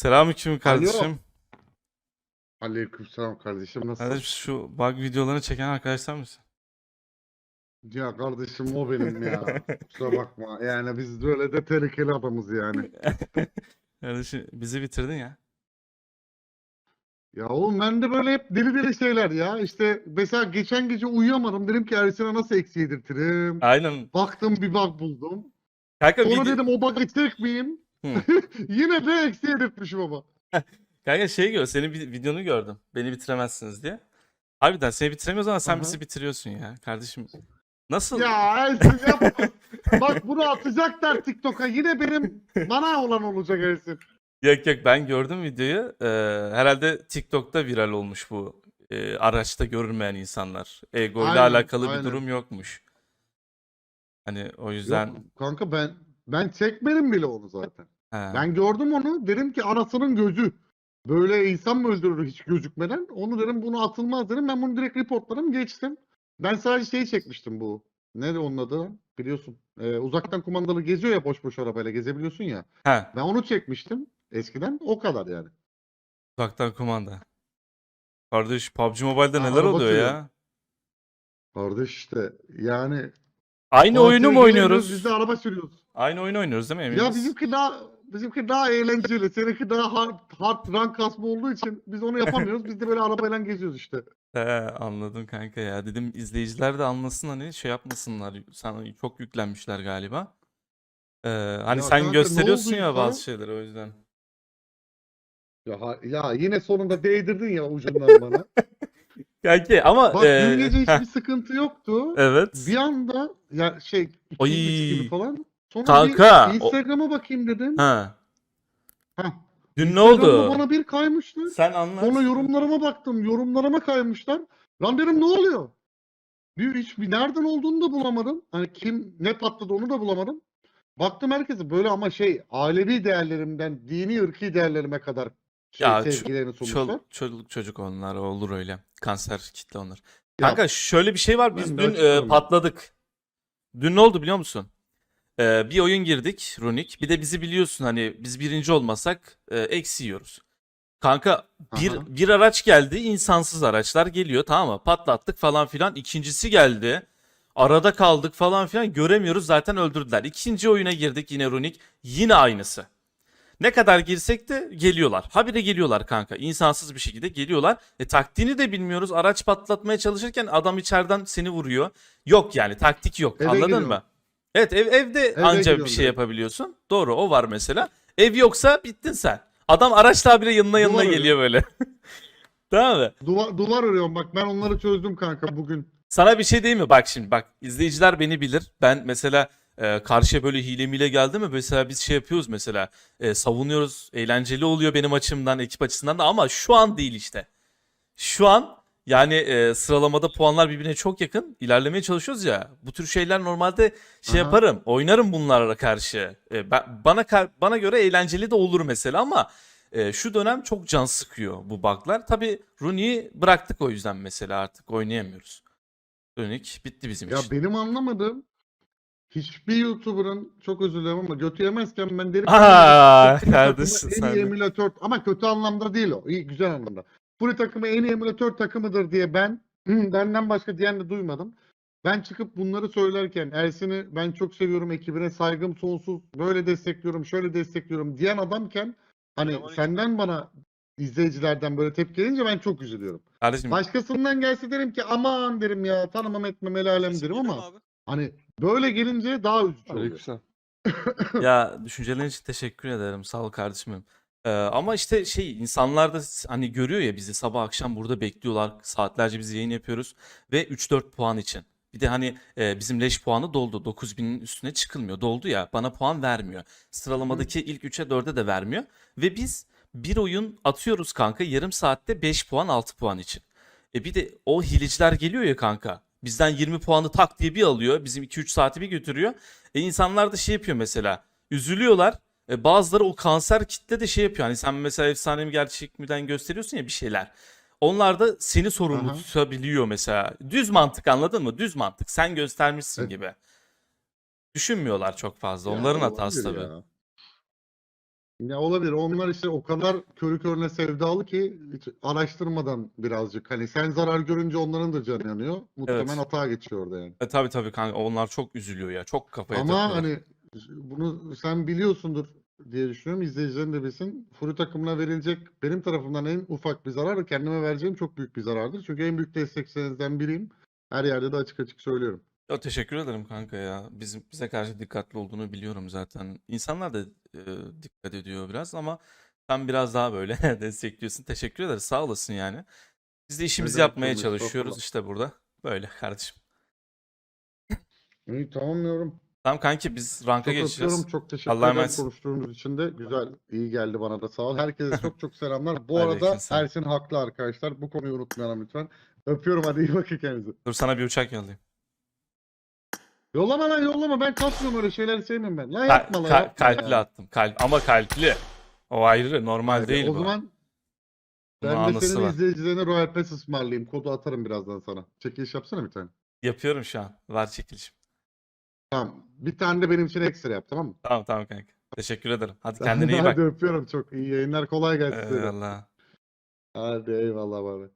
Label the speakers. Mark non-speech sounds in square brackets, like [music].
Speaker 1: Selamünaleyküm kardeşim.
Speaker 2: Aleykümselam kardeşim nasılsın?
Speaker 1: Kardeşim şu bug videolarını çeken arkadaşlar mısın?
Speaker 2: Ya kardeşim o benim ya. [laughs] Kusura bakma. Yani biz böyle de tehlikeli adamız yani. [laughs]
Speaker 1: Kardeşim bizi bitirdin ya.
Speaker 2: Ya oğlum ben de böyle hep deli deli şeyler ya. İşte mesela geçen gece uyuyamadım. Dedim ki Ersin'e nasıl eksi yedirtirim.
Speaker 1: Aynen.
Speaker 2: Baktım bir bug buldum.
Speaker 1: Kanka,
Speaker 2: Sonra
Speaker 1: video-
Speaker 2: dedim o bug'ı çekmeyeyim.
Speaker 1: Hı. [laughs]
Speaker 2: Yine de eksi yedirtmişim ama. [laughs]
Speaker 1: Kanka şey gör, senin bir videonu gördüm. Beni bitiremezsiniz diye. Harbiden seni bitiremiyoruz ama sen
Speaker 2: Aha.
Speaker 1: bizi bitiriyorsun ya. Kardeşim nasıl?
Speaker 2: Ya Ersin yapma. [laughs] Bak bunu atacaklar TikTok'a. Yine benim bana olan olacak Ersin.
Speaker 1: Yok yok ben gördüm videoyu. Ee, herhalde TikTok'ta viral olmuş bu. Ee, araçta görünmeyen insanlar. Ego ile
Speaker 2: Aynen,
Speaker 1: alakalı bir
Speaker 2: aynen.
Speaker 1: durum yokmuş. Hani o yüzden
Speaker 2: Yok kanka ben ben çekmedim bile onu zaten.
Speaker 1: He.
Speaker 2: Ben gördüm onu. Dedim ki anasının gözü. Böyle insan mı öldürür hiç gözükmeden? Onu dedim bunu atılmaz dedim. Ben bunu direkt reportladım geçtim. Ben sadece şeyi çekmiştim bu. Ne onun adı? Biliyorsun. Ee, uzaktan kumandalı geziyor ya boş boş arabayla gezebiliyorsun ya.
Speaker 1: He,
Speaker 2: Ben onu çekmiştim eskiden. O kadar yani.
Speaker 1: uzaktan kumanda. Kardeş PUBG Mobile'de
Speaker 2: Ha,
Speaker 1: neler
Speaker 2: araba
Speaker 1: oluyor
Speaker 2: sürüyor.
Speaker 1: ya?
Speaker 2: Kardeş işte yani
Speaker 1: Aynı oyunu mu oynuyoruz?
Speaker 2: Biz de araba sürüyoruz.
Speaker 1: Aynı oyunu oynuyoruz değil mi
Speaker 2: Ya
Speaker 1: eminiz?
Speaker 2: bizimki daha bizimki daha eğlenceli. Seninki daha hard, hard rank kasma olduğu için biz onu yapamıyoruz. Biz de böyle arabayla geziyoruz işte. [laughs]
Speaker 1: He, anladım kanka ya. Dedim izleyiciler de anlasın hani şey yapmasınlar. Sana çok yüklenmişler galiba. Ee, hani
Speaker 2: Ya
Speaker 1: sen
Speaker 2: kanka ne
Speaker 1: gösteriyorsun ya
Speaker 2: olduysa-
Speaker 1: bazı şeyleri o yüzden.
Speaker 2: Ya, ha- ya yine sonunda değdirdin ya ucundan bana. [laughs]
Speaker 1: Kanki ama
Speaker 2: Bak
Speaker 1: ee,
Speaker 2: dün gece
Speaker 1: heh,
Speaker 2: hiçbir sıkıntı yoktu.
Speaker 1: evet.
Speaker 2: Bir anda ya şey iki
Speaker 1: Ay.
Speaker 2: buçuk gibi falan. Sonra
Speaker 1: Kanka,
Speaker 2: bir
Speaker 1: o-
Speaker 2: Instagram'a bakayım dedim.
Speaker 1: Ha.
Speaker 2: Heh,
Speaker 1: Dün ne
Speaker 2: Instagram'da
Speaker 1: oldu?
Speaker 2: Bana bir kaymışlar.
Speaker 1: Sen anlat.
Speaker 2: Sonra yorumlarıma baktım. Yorumlarıma kaymışlar. Lan dedim ne oluyor? Bir hiç bir nereden olduğunu da bulamadım. Hani kim ne patladı onu da bulamadım. Baktım herkese böyle ama şey ailevi değerlerimden dini ırki değerlerime kadar şey,
Speaker 1: Ya, ço-
Speaker 2: sevgilerini sunmuşlar.
Speaker 1: Çoluk, çoluk çocuk onlar olur öyle. Kanser kitle onlar.
Speaker 2: Ya,
Speaker 1: Kanka şöyle bir şey var. Biz
Speaker 2: ben de
Speaker 1: dün e, patladık. Dün ne oldu biliyor musun? E, bir oyun girdik Runik. Bir de bizi biliyorsun hani biz birinci olmasak e, eksi yiyoruz. Kanka bir,
Speaker 2: Aha.
Speaker 1: bir araç geldi. insansız araçlar geliyor tamam mı? Patlattık falan filan. İkincisi geldi. Arada kaldık falan filan. Göremiyoruz zaten öldürdüler. İkinci oyuna girdik yine Runik. Yine aynısı. Ne kadar girsek de geliyorlar. Habire geliyorlar kanka. İnsansız bir şekilde geliyorlar. E taktiğini de bilmiyoruz. Araç patlatmaya çalışırken adam içeriden seni vuruyor. Yok yani taktik yok.
Speaker 2: Eve
Speaker 1: Anladın
Speaker 2: giriyorum.
Speaker 1: mı? Evet ev, evde
Speaker 2: Eve
Speaker 1: anca bir şey yapabiliyorsun. Doğru o var mesela. Ev yoksa bittin sen. Adam araçla bile yanına yanına
Speaker 2: Duvar
Speaker 1: geliyor böyle. [laughs] tamam mı?
Speaker 2: Duvar, duvar örüyorum bak ben onları çözdüm kanka bugün.
Speaker 1: Sana bir şey diyeyim mi? Bak şimdi bak izleyiciler beni bilir. Ben mesela e, karşıya böyle hile mile geldi mi mesela biz şey yapıyoruz mesela e, savunuyoruz. Eğlenceli oluyor benim açımdan ekip açısından da ama şu an değil işte. Şu an yani e, sıralamada puanlar birbirine çok yakın. ilerlemeye çalışıyoruz ya. Bu tür şeyler normalde şey
Speaker 2: Aha.
Speaker 1: yaparım. Oynarım bunlara karşı. E, ben, bana bana göre eğlenceli de olur mesela ama e, şu dönem çok can sıkıyor bu bug'lar. Tabii Rooney'i bıraktık o yüzden mesela artık oynayamıyoruz. Dönük bitti bizim
Speaker 2: Ya
Speaker 1: için.
Speaker 2: benim anlamadığım hiçbir YouTuber'ın çok özür dilerim ama götü yemezken ben derim
Speaker 1: Aa, kardeşim
Speaker 2: en
Speaker 1: sen
Speaker 2: iyi
Speaker 1: de.
Speaker 2: emülatör ama kötü anlamda değil o. İyi güzel anlamda. Full takımı en iyi emülatör takımıdır diye ben benden başka diyen de duymadım. Ben çıkıp bunları söylerken Ersin'i ben çok seviyorum, ekibine saygım sonsuz, böyle destekliyorum, şöyle destekliyorum diyen adamken hani senden bana izleyicilerden böyle tepki gelince ben çok üzülüyorum.
Speaker 1: Kardeşim
Speaker 2: Başkasından gelse derim ki aman derim ya tanımam etmem el alem derim ama hani böyle gelince daha üzücü oluyor.
Speaker 1: ya düşüncelerin için teşekkür ederim. Sağ ol kardeşim. benim. Ee, ama işte şey insanlar da s- hani görüyor ya bizi sabah akşam burada bekliyorlar. Saatlerce biz yayın yapıyoruz ve 3-4 puan için. Bir de hani e, bizim leş puanı doldu. 9000'in üstüne çıkılmıyor. Doldu ya bana puan vermiyor. Sıralamadaki ilk 3'e 4'e de vermiyor. Ve biz bir oyun atıyoruz kanka yarım saatte 5 puan 6 puan için. E bir de o hileciler geliyor ya kanka. Bizden 20 puanı tak diye bir alıyor. Bizim 2-3 saati bir götürüyor. E insanlar da şey yapıyor mesela. Üzülüyorlar. E bazıları o kanser kitle de şey yapıyor. Hani sen mesela efsane mi gerçek miden gösteriyorsun ya bir şeyler. Onlar da seni sorumlu
Speaker 2: Aha.
Speaker 1: tutabiliyor mesela. Düz mantık anladın mı? Düz mantık. Sen göstermişsin
Speaker 2: Evet.
Speaker 1: gibi. Düşünmüyorlar çok fazla.
Speaker 2: Ya
Speaker 1: Onların
Speaker 2: olabilir
Speaker 1: hatası tabii.
Speaker 2: ya. Ya olabilir. Onlar işte o kadar körü körüne sevdalı ki hiç araştırmadan birazcık. Hani sen zarar görünce onların da canı yanıyor. Muhtemelen
Speaker 1: Evet.
Speaker 2: hata geçiyor orada yani.
Speaker 1: E, tabii tabii kanka onlar çok üzülüyor ya. Çok kafaya
Speaker 2: Ama
Speaker 1: takıyorlar.
Speaker 2: hani bunu sen biliyorsundur diye düşünüyorum. İzleyicilerin de bilsin. Furi takımına verilecek benim tarafımdan en ufak bir zarar kendime vereceğim çok büyük bir zarardır. Çünkü en büyük desteklerinizden biriyim. Her yerde de açık açık söylüyorum.
Speaker 1: Ya teşekkür ederim kanka ya. Bizim bize karşı dikkatli olduğunu biliyorum zaten. İnsanlar da e, dikkat ediyor biraz ama sen biraz daha böyle [laughs] destekliyorsun. Teşekkür ederiz. Sağ olasın yani. Biz de işimizi
Speaker 2: demek
Speaker 1: yapmaya çalışıyoruz işte burada. Böyle kardeşim.
Speaker 2: İyi tamam yorum.
Speaker 1: Tamam kanki biz ranka
Speaker 2: Çok
Speaker 1: geçeceğiz.
Speaker 2: öpüyorum. Çok teşekkür
Speaker 1: Allah'a
Speaker 2: ederim
Speaker 1: emanet.
Speaker 2: konuştuğumuz için de. Güzel, iyi geldi bana da sağ ol. Herkese çok çok selamlar. Bu arada
Speaker 1: Aleykümselam.
Speaker 2: Ersin haklı arkadaşlar. Bu konuyu unutmayalım lütfen. Öpüyorum hadi iyi bakın kendinize.
Speaker 1: Dur sana bir uçak yollayayım.
Speaker 2: Yollama lan yollama. Ben kasmıyorum öyle şeyleri sevmiyorum ben. Lan
Speaker 1: Ka-
Speaker 2: yapma lan
Speaker 1: ka-
Speaker 2: yapma
Speaker 1: kalpli
Speaker 2: ya.
Speaker 1: attım. Kalp ama kalpli. O ayrı normal
Speaker 2: Hayır,
Speaker 1: değil
Speaker 2: o
Speaker 1: bu.
Speaker 2: zaman
Speaker 1: Bunun
Speaker 2: ben de
Speaker 1: anısı
Speaker 2: senin
Speaker 1: var.
Speaker 2: izleyicilerine Royal Pass ısmarlayayım. Kodu atarım birazdan sana. Çekiliş yapsana bir tane.
Speaker 1: Yapıyorum şu an. Var çekilişim.
Speaker 2: Tamam. Bir tane de benim için ekstra yap tamam mı?
Speaker 1: Tamam tamam kanka. Teşekkür ederim. Hadi [laughs] kendine iyi bak.
Speaker 2: Hadi öpüyorum çok. İyi yayınlar kolay gelsin. size de.
Speaker 1: Eyvallah.
Speaker 2: Hadi eyvallah baba.